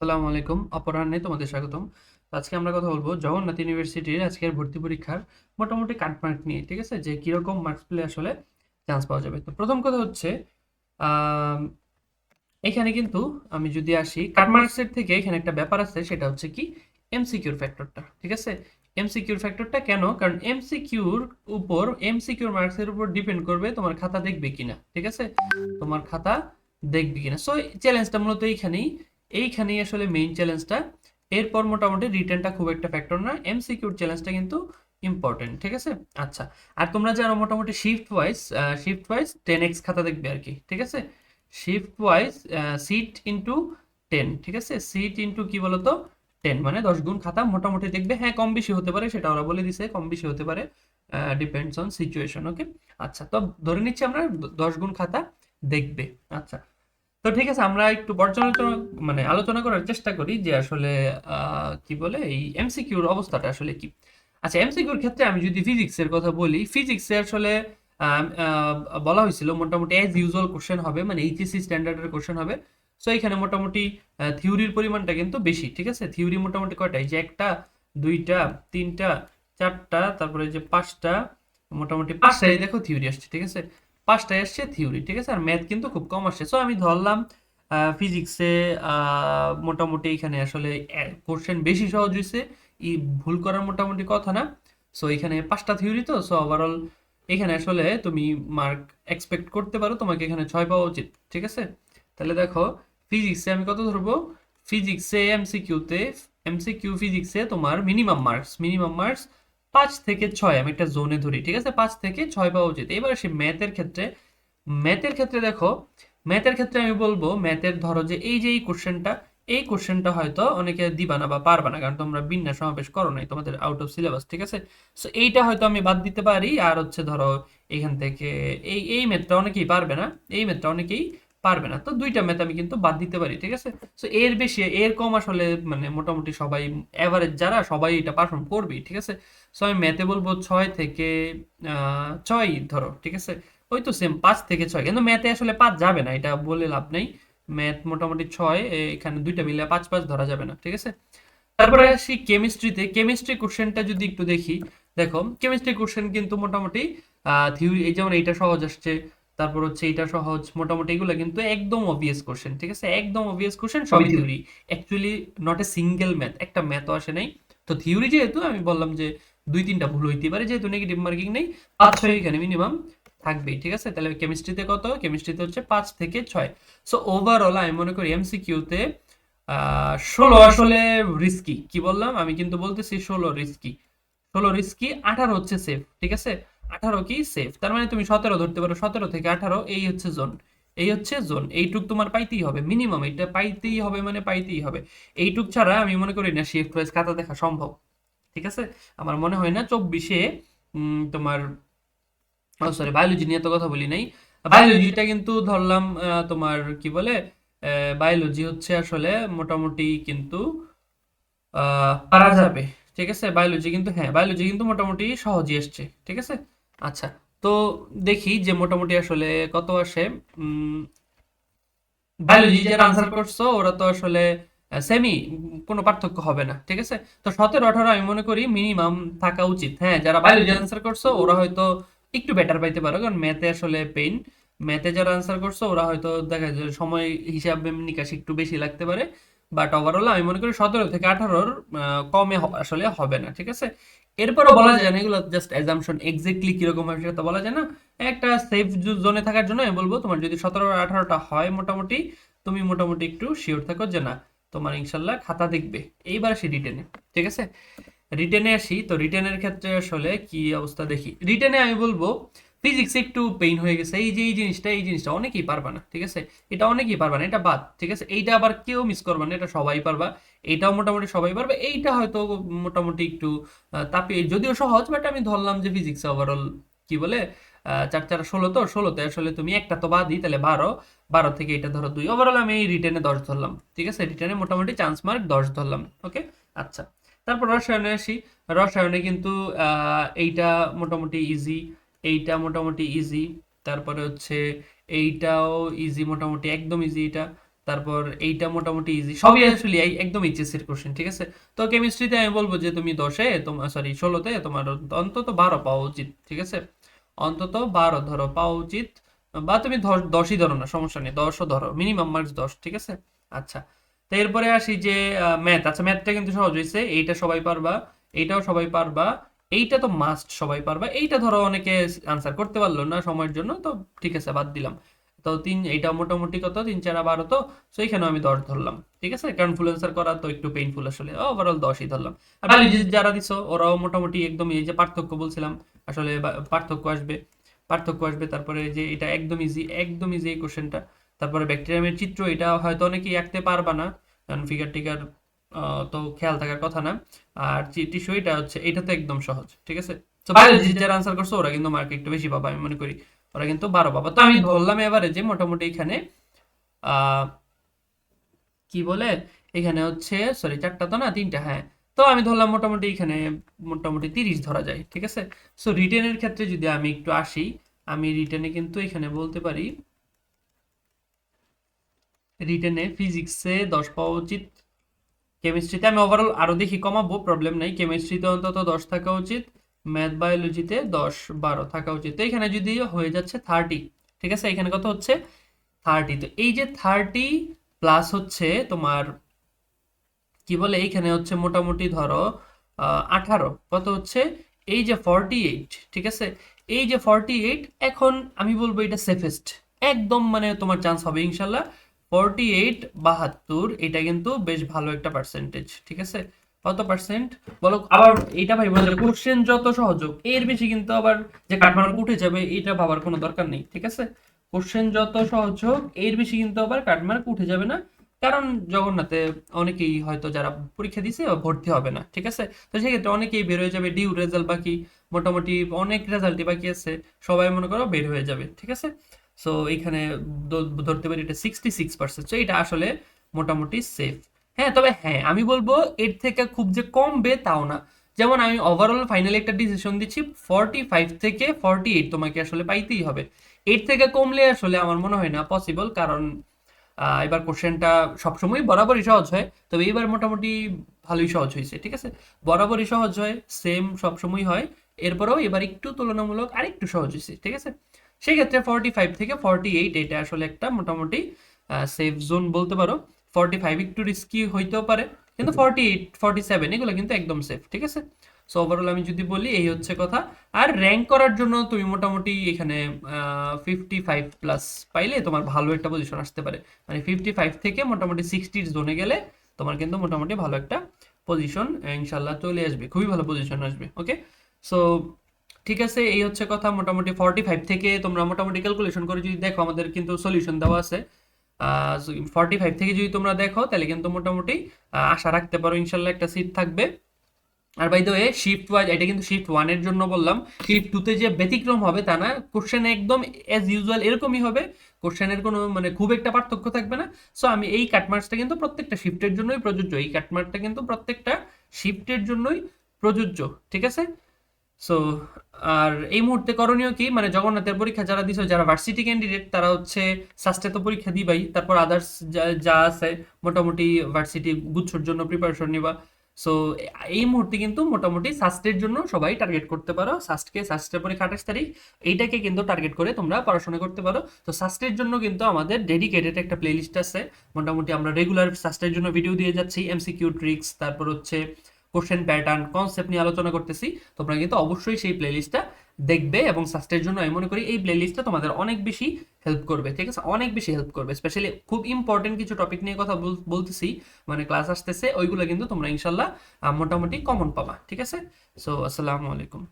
আসসালামু আলাইকুম। অপরাহ্নে তোমাদের স্বাগতম। আজকে আমরা কথা বলব জগন্নাথ ইউনিভার্সিটির আজকের ভর্তি পরীক্ষার মোটামুটি কাটমার্ক নিয়ে, ঠিক আছে? যে কীরকম মার্কস পেলে আসলে চান্স পাওয়া যাবে। তো প্রথম কথা হচ্ছে এখানে কিন্তু আমি যদি আসি কাটমার্কসের থেকে এখানে একটা ব্যাপার আছে, সেটা হচ্ছে কি? এমসিকিউর ফ্যাক্টরটা ঠিক আছে? এমসিকিউর ফ্যাক্টরটা কেন? কারণ এমসিকিউর উপর এমসিকিউর মার্কসের উপর ডিপেন্ড করবে তোমার খাতা দেখবে কিনা, ঠিক আছে? তোমার খাতা দেখবে কিনা। সো চ্যালেঞ্জটা মূলত এইখানেই এইখানেই আসলে মেইন চ্যালেঞ্জটা এরপর মোটামুটি রিটেনটা খুব একটা ফ্যাক্টর না এমসিকিউর চ্যালেঞ্জটা কিন্তু ইম্পর্টেন্ট ঠিক আছে? আচ্ছা আর তোমরা জানো মোটামুটি shift wise shift wise ten X খাতা দেখবে আর কি, ঠিক আছে? Shift wise seat into ten ঠিক আছে? সিট ইন্টু কি বলতো? টেন মানে দশ গুণ খাতা। মোটামুটি দেখবে হ্যাঁ কম বেশি হতে পারে, সেটা ওরা বলে দিছে, কম বেশি হতে পারে ডিপেন্ডস অন সিচুয়েশন ওকে আচ্ছা তো ধরে নিচ্ছি আমরা দশ গুণ খাতা দেখবে আচ্ছা। তো ঠিক আছে আমরা একটু পর্যালোচনা মানে আলোচনা করার চেষ্টা করি যে আসলে কি বলে এই এমসিকিউর অবস্থাটা আসলে কি। আচ্ছা এমসিকিউর ক্ষেত্রে আমি যদি ফিজিক্সের কথা বলি ফিজিক্সে আসলে বলা হয়েছিল মোটামুটি অ্যাজ ইউজুয়াল কোশ্চেন হবে মানে এইচএসসি স্ট্যান্ডার্ডের কোশ্চেন হবে। সো এখানে মোটামুটি থিওরির পরিমাণটা কিন্তু বেশি ঠিক আছে? থিওরি মোটামুটি কয়টা এই যে একটা দুইটা তিনটা চারটা তারপরে যে পাঁচটা মোটামুটি পাঁচটায় দেখো থিওরি আসছে ঠিক আছে? পাঁচটায় আসছে থিওরি ঠিক আছে? আর ম্যাথ কিন্তু খুব কম আসছে। সো আমি ধরলাম ফিজিক্সে মোটামুটি এখানে আসলে কোশ্চেন বেশি সহজ হয়েছে ই, ভুল করার মোটামুটি কথা না। সো এখানে পাঁচটা থিওরি তো। সো ওভারঅল এখানে আসলে তুমি মার্ক এক্সপেক্ট করতে পারো, তোমাকে এখানে ছয় পাওয়া উচিত, ঠিক আছে? তাহলে দেখো ফিজিক্সে আমি কত ধরবো? ফিজিক্সে এমসিকিউতে এমসিকিউ ফিজিক্সে তোমার মিনিমাম মার্কস মিনিমাম মার্কস পাঁচ থেকে ছয়, আমি একটা জোনে ধরি, ঠিক আছে? পাঁচ থেকে ছয় পাওয়া উচিত। এবার সে ম্যাথের ক্ষেত্রে। ম্যাথের ক্ষেত্রে দেখো, ম্যাথের ক্ষেত্রে আমি বলব, ম্যাথের ধরো যে এই যে এই কোশ্চেনটা এই কোশ্চেনটা হয়তো অনেকে দিবা না বা পারবা না, কারণ তোমরা বিন্যাস সমাবেশ করো নাই, তোমাদের আউট অফ সিলেবাস ঠিক আছে? সো এইটা হয়তো আমি বাদ দিতে পারি। আর হচ্ছে ধরো, এখান থেকে এই এই ম্যাথটা অনেকেই পারবে না। এই ম্যাথটা অনেকেই পারবে না। তো দুইটা ম্যাথ আমি কিন্তু বাদ দিতে পারি, ঠিক আছে? সো এর বেশি, এর কম আসলে মানে মোটামুটি সবাই এভারেজ যারা, সবাই এটা পারফর্ম করবেই, ঠিক আছে? সো আমি ম্যাথে বলব ছয় থেকে ছয় ধরো, ঠিক আছে? ওই তো সেম পাঁচ থেকে ছয়। কিন্তু ম্যাথে আসলে পাঁচ যাবে না, এটা বলে লাভ নেই। ম্যাথ মোটামুটি ছয় এখানে দুইটা মিলে পাঁচ পাঁচ ধরা যাবে না, ঠিক আছে? তারপরে আসি কেমিস্ট্রিতে কেমিস্ট্রি কোশ্চেনটা যদি একটু দেখি, দেখো কেমিস্ট্রি কোশ্চেন কিন্তু মোটামুটি থিওরি এই যেমন এইটা সহজ আসছে তারপর হচ্ছে এইটা সহজ মোটামুটি এগুলো কিন্তু একদম অবভিয়াস কোশ্চেন ঠিক আছে? একদম অবভিয়াস কোশ্চেন সবই theory actually not a single math একটা ম্যাথও আসে নাই। তো থিওরি যেহেতু আমি বললাম যে দুই তিনটা ভুল হইতে পারে যেহেতু নেগেটিভ মার্কিং নেই পাঁচ ছয় এখানে মিনিমাম থাকবেই ঠিক আছে? তাহলে কেমিস্ট্রিতে কত? কেমিস্ট্রিতে হচ্ছে পাঁচ থেকে ছয়। সো ওভারঅল আমি মনে করি এমসিকিউতে ষোলো আসলে রিস্কি কি বললাম? আমি কিন্তু বলতেছি ষোলো রিস্কি ষোলো রিস্কি আঠারো হচ্ছে সেফ ঠিক আছে? আঠারো কি সেফ তার মানে তুমি সতেরো ধরতে পারো, সতেরো থেকে আঠারো, এই হচ্ছে জোন এই হচ্ছে জোন এইটুক তোমার পাইতেই হবে মিনিমাম এটা পাইতেই হবে মানে পাইতেই হবে। এইটুক ছাড়া আমি মনে করি না শিফট ওয়াইজ খাতা দেখা সম্ভব, ঠিক আছে? আমার মনে হয় না চব্বিশে তোমার সরি বায়োলজি নিয়ে তো কথা বলি নাই। বায়োলজিটা কিন্তু ধরলাম তোমার কি বলে বায়োলজি হচ্ছে আসলে মোটামুটি কিন্তু পারা যাবে, ঠিক আছে? বায়োলজি কিন্তু হ্যাঁ বায়োলজি কিন্তু মোটামুটি সহজই আসছে, ঠিক আছে? আচ্ছা তো দেখি যে মোটামুটি আসলে কত আসে। বায়োলজি যারা আনসার করছ ওরা তো আসলে সেমি কোনো পার্থক্য হবে না ঠিক আছে? তো সতেরো আঠারো আমি মনে করি মিনিমাম থাকা উচিত। হ্যাঁ যারা বায়োলজি আনসার করছ ওরা হয়তো একটু বেটার পাইতে পারো কারণ ম্যাথে আসলে পেইন ম্যাথে যারা আনসার করছ ওরা হয়তো দেখা যায় সময় হিসাবে নিকাশ একটু বেশি লাগতে পারে। বাট ওভারঅল আমি মনে করি সতেরো থেকে আঠারোর কমে আসলে হবে না ঠিক আছে? এরপরও বলা যায় না, এগুলো জাস্ট অ্যাজাম্পশন এক্স্যাক্টলি কীরকম হবে সেটা তো বলা যায় না। একটা সেফ জোনে থাকার জন্য আমি বলব, তোমার যদি সতেরো আঠারোটা হয় মোটামুটি, তুমি মোটামুটি একটু শিওর থাকো যে না, তোমার ইনশাল্লাহ খাতা দেখবে। এইবার আসি রিটেনে ঠিক আছে? রিটেনে আসি, তো রিটেনের ক্ষেত্রে আসলে কি অবস্থা দেখি। রিটেনে আমি বলব ফিজিক্স একটু পেইন হয়ে গেছে। এই যে, এই জিনিসটা এই জিনিসটা অনেকেই পারবা না, ঠিক আছে? এটা অনেকেই পারবা না, এটা বাদ, ঠিক আছে? এইটা আবার কেউ মিস করবা না, এটা সবাই পারবা। এইটাও মোটামুটি সবাই পারবে। এইটা হয়তো মোটামুটি একটু তাপিয়ে, যদিও সহজ বাট আমি ধরলাম যে ফিজিক্স ওভারঅল কি বলে চার চার ষোলো তো, ষোলোতে আসলে তুমি একটা তো বাদই, তাহলে বারো বারো থেকে এটা ধরো দুই। ওভারঅল আমি এই রিটেনে দশ ধরলাম, ঠিক আছে? রিটেনে মোটামুটি চান্স মার্ক দশ ধরলাম ওকে আচ্ছা তারপর রসায়নে আসি। রসায়নে কিন্তু এইটা মোটামুটি ইজি এইটা মোটামুটি ইজি তারপরে হচ্ছে এইটাও ইজি মোটামুটি একদম ইজি এটা। তারপর এইটা মোটামুটি ইজি সবই এই একদম এইচএসসি এর কোশ্চেন ঠিক আছে? তো কেমিস্ট্রিতে আমি বলব যে তুমি দশে তোমার সরি ষোলোতে তোমার অন্তত বারো পাওয়া উচিত ঠিক আছে? অন্তত বারো ধরো পাওয়া উচিত বা তুমি দশই ধরো না সমস্যা নেই দশও ধরো মিনিমাম মার্কস দশ ঠিক আছে? আচ্ছা তো এরপরে আসি যে ম্যাথ আচ্ছা ম্যাথটা কিন্তু সহজ হয়েছে এইটা সবাই পারবা এইটাও সবাই পারবা এইটা তো মাস্ট সবাই পারবা এইটা ধরো অনেকে আনসার করতে পারল না সময়ের জন্য তো ঠিক আছে বাদ দিলাম। তো তিন এইটা মোটামুটি কত? তিন চার বারো তো সো এখানেও আমি দশ ধরলাম ঠিক আছে? কারণ ফুল অ্যান্সার করা তো একটু পেইনফুল আসলে ওভারঅল দশই ধরলাম। আর যারা দিছো ওরাও মোটামুটি একদম এই যে পার্থক্য বলছিলাম আসলে পার্থক্য আসবে পার্থক্য আসবে তারপরে যে এটা একদম ইজি একদম ইজি এই কোশ্চেনটা তারপরে ব্যাকটেরিয়ামের চিত্র এটা হয়তো অনেকেই আঁকতে পারবা না কারণ ফিগার টিগার তো খেয়াল থাকার কথা না। আর টিস্যু এটা হচ্ছে এটা তো একদম সহজ ঠিক আছে? তো বায়োলজি যারা আনসার করছ ওরা কিন্তু মার্ক একটু বেশি পাবা আমি মনে করি। ওরা কিন্তু বারো পাবো তো আমি ধরলাম এবারে যে মোটামুটি এখানে কি বলে? এখানে হচ্ছে সরি চারটা তো না? তিনটা হ্যাঁ। তো আমি ধরলাম মোটামুটি এখানে মোটামুটি তিরিশ ধরা যায়, ঠিক আছে? সো রিটেনের ক্ষেত্রে যদি আমি একটু আসি, আমি রিটেনে কিন্তু এখানে বলতে পারি রিটেনে ফিজিক্সে দশ পাওয়া উচিত। কেমিস্ট্রিতে আমি ওভারঅল আরও দেখি কমাবো প্রবলেম নাই। কেমিস্ট্রিতে অন্তত দশ থাকা উচিত। ম্যাথ বায়োলজিতে দশ, বারো থাকা উচিত। তো এখানে যদি হয়ে যাচ্ছে থার্টি ঠিক আছে? এখানে কত হচ্ছে? থার্টি তো এই যে থার্টি প্লাস হচ্ছে তোমার, কি বলে? এইখানে হচ্ছে মোটামুটি ধরো আঠারো। কত হচ্ছে? এই যে ফর্টি এইট ঠিক আছে? এই যে ফর্টি এইট এখন আমি বলব এটা সেফেস্ট একদম মানে তোমার চান্স হবে, ইনশাল্লাহ। ফর্টি এইট বাহাত্তর, এটা কিন্তু বেশ ভালো একটা পার্সেন্টেজ ঠিক আছে? কত পার্সেন্ট বলো, আবার এটা ভাই, বলে কোশ্চেন যত সহজ হোক এর বেশি কিন্তু আবার যে কাটমার্ক উঠে যাবে, এটা ভাবার কোনো দরকার নেই, ঠিক আছে? কোশ্চেন যত সহজ হোক এর বেশি কিন্তু আবার কাটমার্ক উঠে যাবে না। কারণ জগন্নাথে অনেকেই হয়তো যারা পরীক্ষা দিছে ভর্তি হবে না, ঠিক আছে? তো সেক্ষেত্রে অনেকেই বের হয়ে যাবে ডিউ রেজাল্ট বাকি, মোটামুটি অনেক রেজাল্টই বাকি আছে, সবাই মনে করো বের হয়ে যাবে, ঠিক আছে? সো এখানে ধরতে পারি এটা সিক্সটি সিক্স পার্সেন্ট তো এটা আসলে মোটামুটি সেফ হ্যাঁ তবে হ্যাঁ আমি বলব এর থেকে খুব যে কমবে তাও না। যেমন আমি ওভারঅল ফাইনালি একটা ডিসিশন দিচ্ছি ফর্টি ফাইভ থেকে ফর্টি এইট তোমাকে আসলে পাইতেই হবে। এর থেকে কমলে আসলে আমার মনে হয় না পসিবল কারণ এবার কোশ্চেনটা সবসময় বরাবরই সহজ হয়, তবে এবার মোটামুটি ভালোই সহজ হয়েছে, ঠিক আছে? বরাবরই সহজ হয় সেম সবসময় হয়, এরপরেও এবার একটু তুলনামূলক আরেকটু সহজ হয়েছে, ঠিক আছে? সেক্ষেত্রে ফর্টি ফাইভ থেকে ফর্টি এইট এটা আসলে একটা মোটামুটি সেফ জোন বলতে পারো। ফর্টি ফাইভ একটু রিস্কি হইতেও পারে, কিন্তু ফর্টি এইট ফর্টি সেভেন এগুলো কিন্তু একদম সেফ ঠিক আছে? সো ওভারঅল আমি যদি বলি, এই হচ্ছে কথা। আর র্যাঙ্ক করার জন্য তুমি মোটামুটি এখানে ফিফটি ফাইভ প্লাস পাইলে তোমার ভালো একটা পজিশন আসতে পারে। মানে ফিফটি ফাইভ থেকে মোটামুটি সিক্সটির জোনে গেলে তোমার কিন্তু মোটামুটি ভালো একটা পজিশন ইনশাল্লাহ চলে আসবে। খুবই ভালো পজিশন আসবে ওকে সো ঠিক আছে, এই হচ্ছে কথা। মোটামুটি ফর্টি ফাইভ থেকে তোমরা মোটামুটি ক্যালকুলেশন করে যদি দেখো, আমাদের কিন্তু সলিউশন দেওয়া আছে। ফর্টি ফাইভ থেকে যদি তোমরা দেখো, তাহলে কিন্তু মোটামুটি আশা রাখতে পারো, ইনশাল্লাহ একটা সিট থাকবে। আর বাই দ্য শিফট ওয়াইজ এটা কিন্তু শিফট ওয়ানের জন্য বললাম শিফট টুতে যে ব্যতিক্রম হবে তা না কোশ্চেন একদম অ্যাজ ইউজুয়াল এরকমই হবে কোশ্চেনের কোনো মানে খুব একটা পার্থক্য থাকবে না। সো আমি এই কাটমার্কসটা কিন্তু প্রত্যেকটা শিফটের জন্যই প্রযোজ্য, এই কাটমার্কটা কিন্তু প্রত্যেকটা শিফটের জন্যই প্রযোজ্য, ঠিক আছে? সো আর এই মুহূর্তে করণীয় কি? মানে জগন্নাথের পরীক্ষা যারা দিছো, যারা ভার্সিটি ক্যান্ডিডেট তারা হচ্ছে সাস্টে তো পরীক্ষা দিবাই, তারপর আদার্স যা আছে, মোটামুটি ভার্সিটি গুচ্ছর জন্য প্রিপারেশন নিবা। সো এই মুহূর্তে কিন্তু মোটামুটি সাস্টের জন্য সবাই টার্গেট করতে পারো। সাস্টকে সাস্টের পরীক্ষা আঠাশ তারিখ, এইটাকে কিন্তু টার্গেট করে তোমরা পড়াশোনা করতে পারো। তো সাস্টের জন্য কিন্তু আমাদের ডেডিকেটেড একটা প্লেলিস্ট আছে। মোটামুটি আমরা রেগুলার সাস্টের জন্য ভিডিও দিয়ে যাচ্ছি এমসিকিউ ট্রিক্স তারপর হচ্ছে কোশ্চেন প্যাটার্ন কনসেপ্ট নিয়ে আলোচনা করতেছি। তোমরা কিন্তু অবশ্যই সেই প্লেলিস্টটা দেখবে এবং সাস্টের জন্য আমি মনে করি এই প্লেলিস্টটা তোমাদের অনেক বেশি হেল্প করবে, ঠিক আছে? অনেক বেশি হেল্প করবে স্পেশালি খুব ইম্পর্টেন্ট কিছু টপিক নিয়ে কথা বল- বলতেছি। মানে ক্লাস আসতেছে, ওইগুলো কিন্তু তোমরা ইনশাল্লাহ মোটামুটি কমন পাবা, ঠিক আছে? সো আসসালামু আলাইকুম।